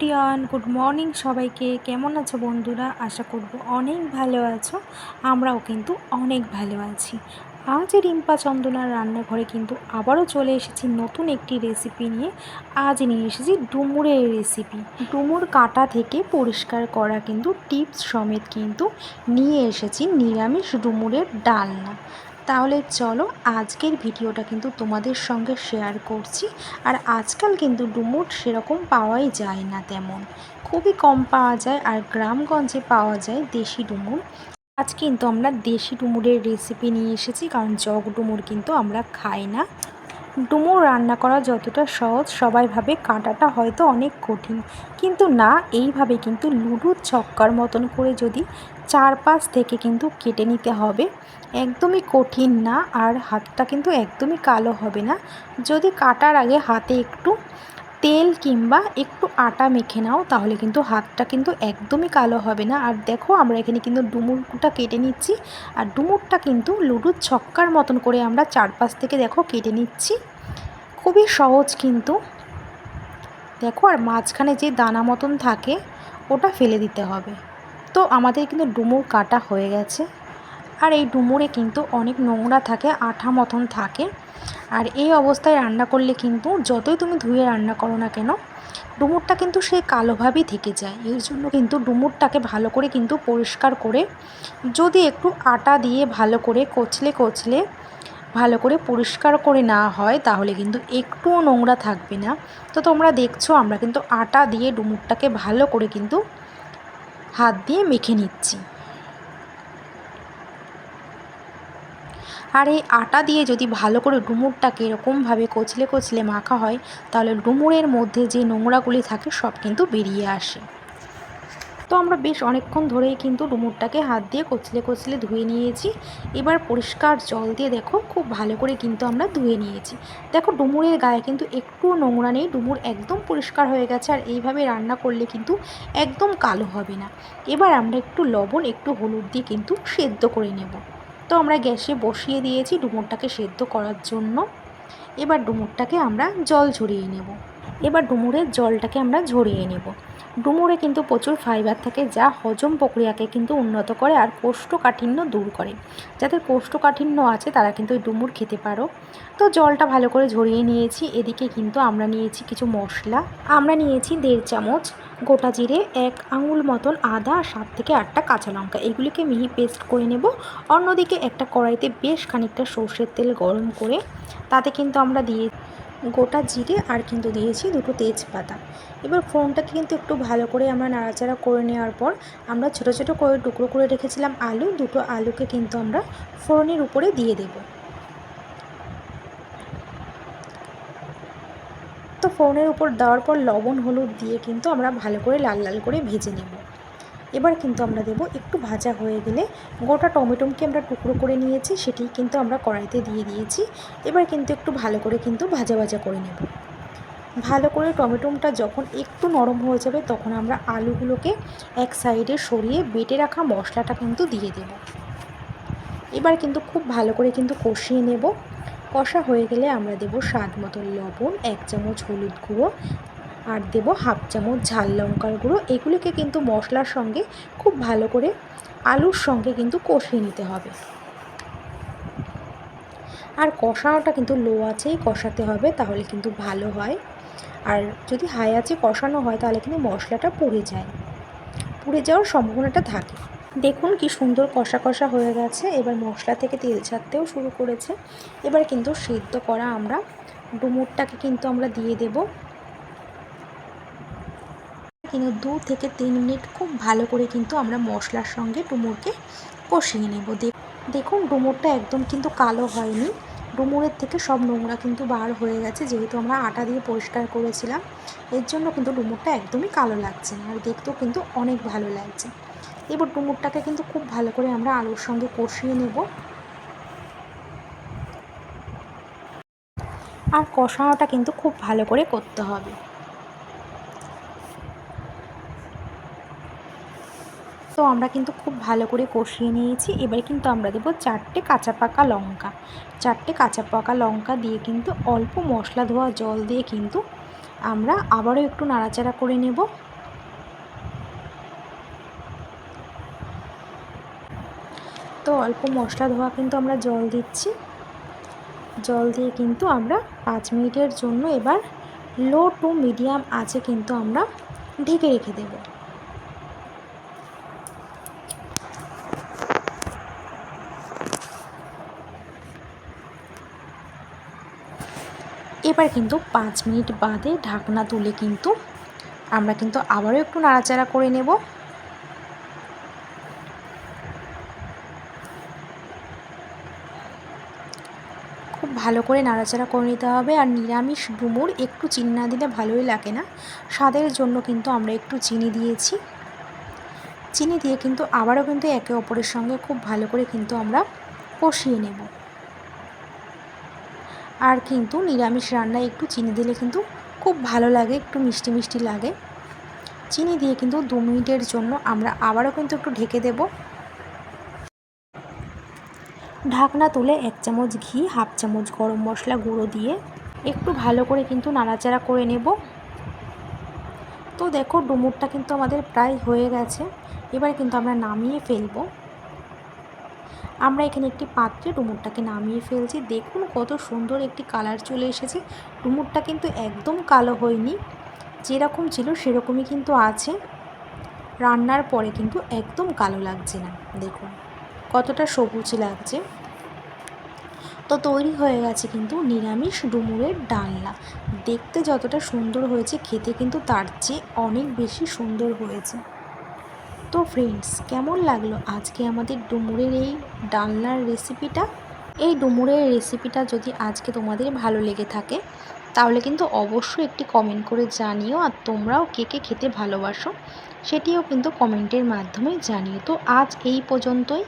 Everyone good morning সবাইকে। কেমন আছো বন্ধুরা? আশা করব অনেক ভালো আছো। আমরাও কিন্তু অনেক ভালো আছি। আজ রিম্পা চন্দনার রান্নাঘরে কিন্তু আবারও চলে এসেছি নতুন একটি রেসিপি নিয়ে। আজ নিয়ে এসেছি ডুমুরের রেসিপি ডুমুর কাটা থেকে পরিষ্কার করা কিন্তু টিপস সমেত কিন্তু নিয়ে এসেছি নিরামিষ ডুমুরের ডালনা। তাহলে চলো আজকের ভিডিওটা কিন্তু তোমাদের সঙ্গে শেয়ার করছি। আর আজকাল কিন্তু ডুমুট সেরকম পাওয়াই যায় না তেমন। খুবই কম পাওয়া যায় আর গ্রামগঞ্জে পাওয়া যায় দেশি ডুমুর। আজ কিন্তু আমরা দেশি ডুমুরের রেসিপি নিয়ে এসেছি, কারণ জগ ডুমুর কিন্তু আমরা খাই না। ডুমুর রান্না করা যতটা সহজ, সবাই ভাবে কাটাটা হয়তো অনেক কঠিন। কিন্তু না, এইভাবে কিন্তু লুডুর ছক্কার মতন করে যদি চারপাশ থেকে কিন্তু কেটে নিতে হবে, একদমই কঠিন না। আর হাতটা কিন্তু একদমই কালো হবে না। যদি কাটার আগে হাতে একটু তেল কিংবা একটু আটা মেখে নাও, তাহলে কিন্তু হাতটা কিন্তু একদমই কালো হবে না। আর দেখো, আমরা এখানে কিন্তু ডুমুরটা কেটে নিচ্ছি। আর ডুমুরটা কিন্তু লুডুর ছক্কার মতন করে আমরা চারপাশ থেকে দেখো কেটে নিচ্ছি। খুবই সহজ কিন্তু। দেখো, আর মাঝখানে যে দানা মতন থাকে, ওটা ফেলে দিতে হবে। তো আমাদের কিন্তু ডুমুর কাটা হয়ে গেছে। আর এই ডুমুরে কিন্তু অনেক নোংরা থাকে, আঠা মতন থাকে। আর এই অবস্থায় রান্না করলে কিন্তু যতই তুমি ধুয়ে রান্না করো না কেন, ডুমুরটা কিন্তু সে কালোভাবেই থেকে যায়। এর জন্য কিন্তু ডুমুরটাকে ভালো করে কিন্তু পরিষ্কার করে, যদি একটু আটা দিয়ে ভালো করে কচলে কচলে ভালো করে পরিষ্কার করে না হয়, তাহলে কিন্তু একটুও নোংরা থাকবে না। তো তোমরা দেখছ, আমরা কিন্তু আটা দিয়ে ডুমুরটাকে ভালো করে কিন্তু হাত দিয়ে মেখে নিচ্ছি। আর এই আটা দিয়ে যদি ভালো করে ডুমুরটাকে এরকমভাবে কচলে কচলে মাখা হয়, তাহলে ডুমুরের মধ্যে যে নোংরাগুলি থাকে সব কিন্তু বেরিয়ে আসে। তো আমরা বেশ অনেকক্ষণ ধরেই কিন্তু ডুমুরটাকে হাত দিয়ে কচলে কচলে ধুয়ে নিয়েছি। এবার পরিষ্কার জল দিয়ে দেখো, খুব ভালো করে কিন্তু আমরা ধুয়ে নিয়েছি। দেখো, ডুমুরের গায়ে কিন্তু একটুও নোংরা নেই, ডুমুর একদম পরিষ্কার হয়ে গেছে আর এইভাবে রান্না করলে কিন্তু একদম কালো হবে না। এবার আমরা একটু লবণ, একটু হলুদ দিয়ে কিন্তু সেদ্ধ করে নেব। তো আমরা গ্যাসে বসিয়ে দিয়েছি ডুমুরটাকে সেদ্ধ করার জন্য। এবার ডুমুরটাকে আমরা জল ঝরিয়ে নেব। এবার ডুমুরের জলটাকে আমরা ঝরিয়ে নেব। ডুমুরে কিন্তু প্রচুর ফাইবার থাকে, যা হজম প্রক্রিয়াকে কিন্তু উন্নত করে আর কোষ্ঠকাঠিন্য দূর করে। যাদের কোষ্ঠকাঠিন্য আছে, তারা কিন্তু এই ডুমুর খেতে পারো। তো জলটা ভালো করে ঝরিয়ে নিয়েছি। এদিকে কিন্তু আমরা নিয়েছি কিছু মশলা। আমরা নিয়েছি দেড় চামচ গোটা জিরে, এক আঙুল মতন আদা সাত থেকে আটটা কাঁচা লঙ্কা। এগুলিকে মিহি পেস্ট করে নেব। অন্যদিকে একটা কড়াইতে বেশ খানিকটা সর্ষের তেল গরম করে, তাতে কিন্তু আমরা দিয়ে গোটা জিরে আর কিন্তু দিয়েছি দুটো তেজপাতা। এবার ফোড়নটাকে কিন্তু একটু ভালো করে আমরা নাড়াচাড়া করে নেওয়ার পর আমরা ছোটো ছোটো করে টুকরো করে রেখেছিলাম আলু, দুটো আলুকে কিন্তু আমরা ফোড়নের উপরে দিয়ে দেব। তো ফোড়নের উপর দেওয়ার পর লবণ, হলুদ দিয়ে কিন্তু আমরা ভালো করে লাল লাল করে ভেজে নেব। এবার কিন্তু আমরা দেব একটু ভাজা হয়ে গেলে গোটা টমেটোমকে আমরা টুকরো করে নিয়েছি, সেটি কিন্তু আমরা কড়াইতে দিয়ে দিয়েছি। এবার কিন্তু একটু ভালো করে কিন্তু ভাজা ভাজা করে নেব। ভালো করে টমেটোমটা যখন একটু নরম হয়ে যাবে, তখন আমরা আলুগুলোকে এক সাইডে সরিয়ে বেটে রাখা মশলাটা কিন্তু দিয়ে দেব। এবার কিন্তু খুব ভালো করে কিন্তু কষিয়ে নেব। কষা হয়ে গেলে আমরা দেব স্বাদ মতো লবণ, এক চামচ হলুদ গুঁড়ো আর দেব হাফ চামচ ঝাল লঙ্কার গুঁড়ো। এগুলিকে কিন্তু মশলার সঙ্গে খুব ভালো করে আলুর সঙ্গে কিন্তু কষিয়ে নিতে হবে। আর কষানোটা কিন্তু লো আছেই, কষাতে হবে তাহলে কিন্তু ভালো হয়। আর যদি হাই আছে কষানো হয় তাহলে কিন্তু মশলাটা পুড়ে যায়। পুড়ে যাওয়ার সম্ভাবনাটা থাকে। দেখুন কি সুন্দর কষা কষা হয়ে গেছে। এবার মশলা থেকে তেল ছাড়তেও শুরু করেছে। এবার কিন্তু সিদ্ধ করা আমরা ডুমুরটাকে কিন্তু আমরা দিয়ে দেব। কিন্তু দু থেকে তিন মিনিট খুব ভালো করে কিন্তু আমরা মশলার সঙ্গে ডুমুরকে কষিয়ে নেব। দেখুন, ডুমুরটা একদম কিন্তু কালো হয়নি। ডুমুরের থেকে সব নোংরা কিন্তু বার হয়ে গেছে, যেহেতু আমরা আটা দিয়ে পরিষ্কার করেছিলাম। এর জন্য কিন্তু ডুমুরটা একদমই কালো লাগছে আর দেখতেও কিন্তু অনেক ভালো লাগছে। এবার ডুমুরটাকে কিন্তু খুব ভালো করে আমরা আলুর সঙ্গে কষিয়ে নেব। আর কষানোটা কিন্তু খুব ভালো করে করতে হবে। তো আমরা কিন্তু খুব ভালো করে কষিয়ে নিয়েছি। এবার কিন্তু আমরা দেবো চারটে কাঁচা পাকা লঙ্কা। চারটে কাঁচা পাকা লঙ্কা দিয়ে কিন্তু অল্প মশলা ধোয়া জল দিয়ে কিন্তু আমরা আবারও একটু নাড়াচাড়া করে নেব। তো অল্প মশলা ধোয়া কিন্তু আমরা জল দিচ্ছি। জল দিয়ে কিন্তু আমরা পাঁচ মিনিটের জন্য এবার লো টু মিডিয়াম আছে কিন্তু আমরা ঢেকে রেখে দেব। এবার কিন্তু পাঁচ মিনিট বাদে ঢাকনা তুলে কিন্তু আমরা কিন্তু আবারও একটু নাড়াচাড়া করে নেব। খুব ভালো করে নাড়াচাড়া করে নিতে হবে আর নিরামিষ ডুমুর একটু চিনি না দিলে ভালোই লাগে না। স্বাদের জন্য কিন্তু আমরা একটু চিনি দিয়েছি। চিনি দিয়ে কিন্তু আবারও কিন্তু একে অপরের সঙ্গে খুব ভালো করে কিন্তু আমরা কষিয়ে নেব। আর কিন্তু নিরামিষ রান্নায় একটু চিনি দিলে কিন্তু খুব ভালো লাগে, একটু মিষ্টি মিষ্টি লাগে। চিনি দিয়ে কিন্তু দু মিনিটের জন্য আমরা আবারও কিন্তু একটু ঢেকে দেবো। ঢাকনা তুলে এক চামচ ঘি, হাফ চামচ গরম মশলা গুঁড়ো দিয়ে একটু ভালো করে কিন্তু নাড়াচাড়া করে নেব। তো দেখো ডুমুরটা কিন্তু আমাদের প্রায় হয়ে গেছে। এবার কিন্তু আমরা নামিয়ে ফেলব। আমরা এখানে একটি পাত্রে ডুমুরটাকে নামিয়ে ফেলছি। দেখুন কত সুন্দর একটি কালার চলে এসেছে। ডুমুরটা কিন্তু একদম কালো হয়নি। যেরকম ছিল সেরকমই কিন্তু আছে। রান্নার পরে কিন্তু একদম কালো লাগছে না। দেখুন কতটা সবুজ লাগছে। তো তৈরি হয়ে গেছে কিন্তু নিরামিষ ডুমুরের ডালনা। দেখতে যতটা সুন্দর হয়েছে, খেতে কিন্তু তার চেয়ে অনেক বেশি সুন্দর হয়েছে। তো ফ্রেন্ডস কেমন লাগল আজকে আমাদের ডুমুরের এই ডালনার রেসিপিটা এই ডুমুরের রেসিপিটা যদি আজকে তোমাদের ভালো লেগে থাকে, তাহলে কিন্তু অবশ্যই একটি কমেন্ট করে জানিও আর তোমরাও কে কে খেতে ভালোবাসো, সেটিও কিন্তু কমেন্টের মাধ্যমে জানিও। তো আজ এই পর্যন্তই।